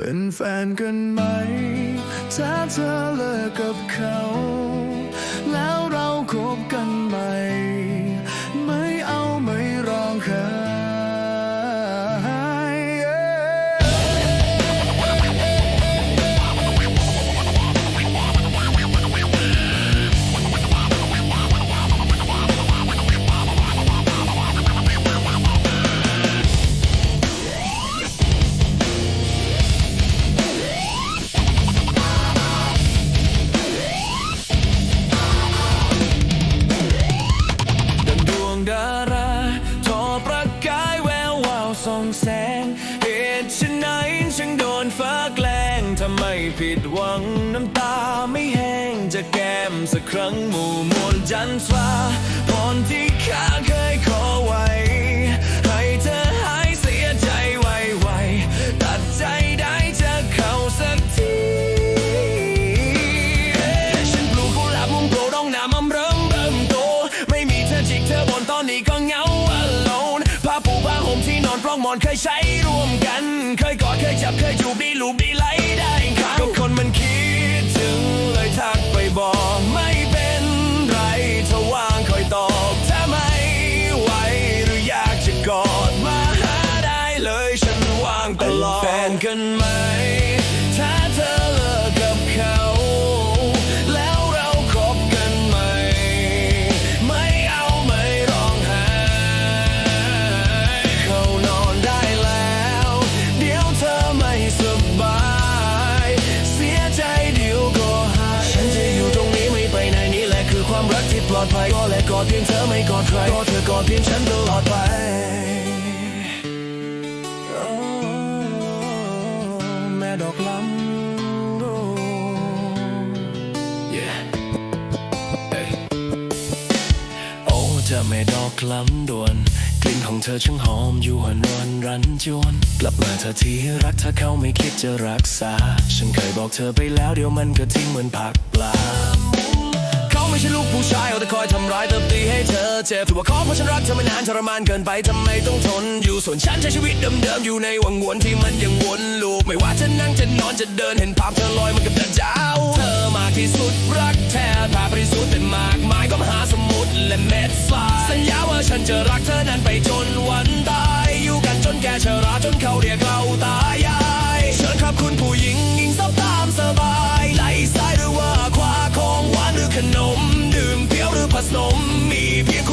เป็นแฟนกันไหม ถ้าเธอเลิกกับเขา แล้ว จะแก้มสักครั้งหมู่มวลจันทราพรที่ข้าเคยขอไว้ ให้เธอหายเสียใจไวๆตัดใจได้จะเข้าสักทีฉันปลูกกุหลาบมุมโปรดองน้ำมันเริ่มเริ่มโต ไม่มีเธอจิกเธอบนตอนนี้ก็เหงา alone ผ้าปูผ้าห่มที่นอนปลอกหมอนเคยใช้ร่วมกัน เคยกอดเคยจับเคยจูบดีลูบดีไหลได้ครับก็คนมันคิด ถึงเลยทักไปบอกไม่เป็นไรถ้าว่างคอยตอบถ้าไม่ไหวหรืออยากจะกอดมาหาได้เลยฉันว่างตลอดเป็นแฟนกันไหม กที่ปลอดภัยก็และกอดเพียงเธอไม่กอดใครก็เธอกอดเพียงฉันตลอดไปแม่ดอกลำโอ้ Yeah โอ้เธอแม่ดอกลำดวนกลิ่นของเธอช่างหอมอยู่หวนรวนรันจวน กลับมาเธอที่รักถ้าเขาไม่คิดจะรักษา ฉันเคยบอกเธอไปแล้วเดี๋ยวมันก็ทิ้งเหมือนผักปลา ไม่ใช่ลูกผู้ชายเอาแต่คอยทำร้ายเติมตีให้เธอเจ็บถือว่าขอเพราะฉันรักเธอมานานทรมานเกินไปทำไมต้องทนอยู่ส่วนฉันใช้ชีวิตเดิมๆอยู่ในวังวนที่มันยังวนลูปไม่ว่าจะนั่งจะนอนจะเดินเห็นภาพเธอลอยมันกับเดินเจ้าเธอมากที่สุดรักแท้ภาพบริสุทธิ์แต่มากมายก็มหาสมุทรและเม็ดทรายสัญญาว่าฉันจะรักเธอนั้นไปจนวันตายอยู่กันจนแก่ชรา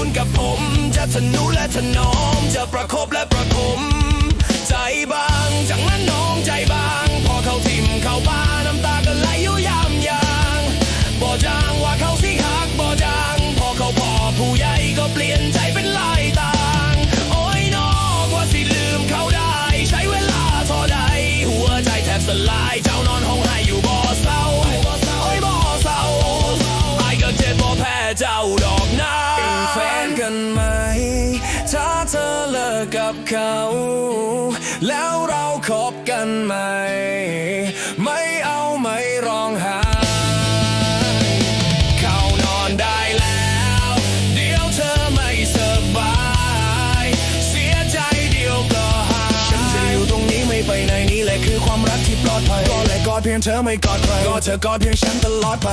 คุณกับผม จะทนุและถนอม จะประคบและประคม ใจบางจังนั้นน้องใจบาง พอเขาทิมเข้าบ้านน้ำตาก็ไหลอยู่ยามยางบ่จางว่าเขาสิหักบ่จาง พอเขาพอผู้ใหญ่ก็เปลี่ยนใจเป็นลายต่าง โอ้ยนอกว่าสิลืมเขาได้ ใช้เวลาเท่าใด หัวใจแทบสลายเจ้านอนห้องให้อยู่บ่เศร้าโอ้ยบ่เศร้าไอ้ก็เจ็บบ่แพ้เจ้าดอกนะเป็นแฟน กันไหม ถ้าเธอเลิกกับเขา แล้วเราคบกันใหม่ไม่เอาไม่ร้องไห้เขานอนได้แล้ว เดี๋ยวเธอไม่สบาย เสียใจเดียวก็หาย ฉันจะอยู่ตรงนี้ไม่ไปไหนนี่แหละคือความรักที่ปลอดภัยก็และกอดเพียงเธอไม่กอดใครก็เธอกอดเพียงฉันตลอดไป